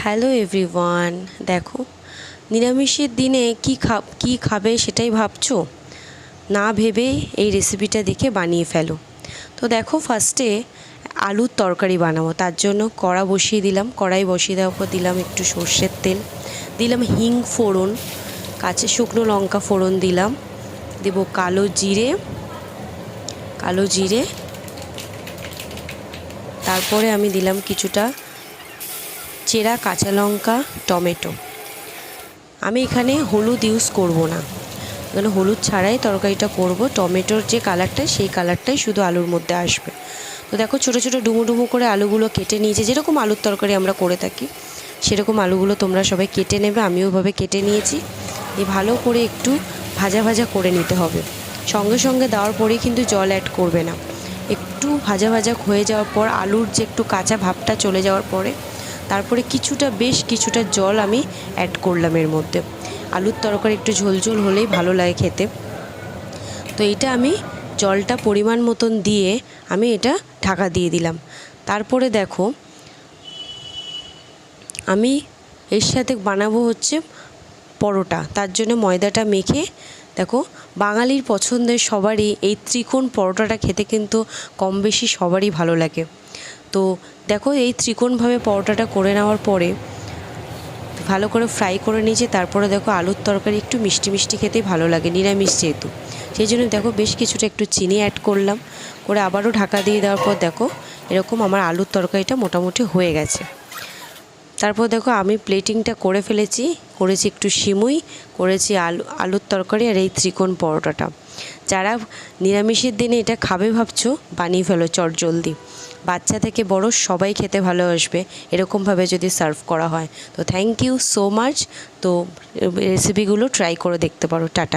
Hello everyone, দেখো, নিরামিষের দিনে কি খা, কী খাবে সেটাই ভাবছ? না ভেবে এই রেসিপিটা দেখে বানিয়ে ফেলো। তো দেখো ফার্স্টে আলুর তরকারি বানাবো, তার জন্য কড়া বসিয়ে দিলাম, কড়াই বসিয়ে দেওয়ার পর দিলাম একটু সর্ষের তেল, দিলাম হিং ফোড়ন, কাঁচা শুকনো লঙ্কা ফোড়ন দিলাম, দেব কালো জিরে কালো জিরে, তারপরে আমি দিলাম কিছুটা চেরা কাঁচা লঙ্কা, টমেটো। আমি এখানে হলুদ ইউজ করব না। এখানে হলুদ ছাড়াই তরকারিটা করব। টমেটোর যে কালারটা সেই কালারটাই শুধু আলুর মধ্যে আসবে। তো দেখো, ছোটো ছোটো ডুমো ডুমো করে আলুগুলো কেটে নিয়েছে। যেরকম আলুর তরকারি আমরা করে থাকি, সেরকম আলুগুলো তোমরা সবাই কেটে নেবে। আমিও ওভাবে কেটে নিয়েছি। দিয়ে ভালো করে একটু ভাজা ভাজা করে নিতে হবে। সঙ্গে সঙ্গে দেওয়ার পরেই কিন্তু জল অ্যাড করবে না। একটু ভাজা ভাজা হয়ে যাওয়ার পর আলুর যে একটু কাঁচা ভাবটা চলে যাওয়ার পরে তারপরে কিছুটা বেশ কিছুটা জল আমি অ্যাড করলাম এর মধ্যে। আলুর তরকারি একটু ঝোলঝোল হলেই ভালো লাগে খেতে। তো এটা আমি জলটা পরিমাণ মতন দিয়ে আমি এটা ঢাকা দিয়ে দিলাম। তারপরে দেখো, আমি এর সাথে বানাবো হচ্ছে পরোটা। তার জন্য ময়দাটা মেখে দেখো, বাঙালির পছন্দের সবারই এই ত্রিকোণ পরোটাটা খেতে কিন্তু কম বেশি সবারই ভালো লাগে। তো দেখো এই ত্রিকোণভাবে পরোটাটা করে নেওয়ার পরে ভালো করে ফ্রাই করে নিয়েছি, তারপরে দেখো আলুর তরকারি একটু মিষ্টি মিষ্টি খেতেই ভালো লাগে, নিরামিষ যেহেতু। সেই জন্য দেখো বেশ কিছুটা একটু চিনি অ্যাড করলাম, করে আবারও ঢাকা দিয়ে দেওয়ার পর দেখো এরকম আমার আলুর তরকারিটা মোটামুটি হয়ে গেছে। তারপর দেখো আমি প্লেটিংটা করে ফেলেছি, করেছি একটু সিমুই, করেছি আলু, আলুর তরকারি আর এই ত্রিকোণ পরোটাটা। যারা নিরামিষের দিনে এটা খাবে ভাবছ, বানিয়ে ফেলো, চট জলদি। বাচ্চা থেকে বড় সবাই খেতে ভালোবাসবে, এরকমভাবে যদি সার্ভ করা হয়। তো থ্যাংক ইউ সো মাচ তো রেসিপিগুলো ট্রাই করে দেখতে পারো। টাটা।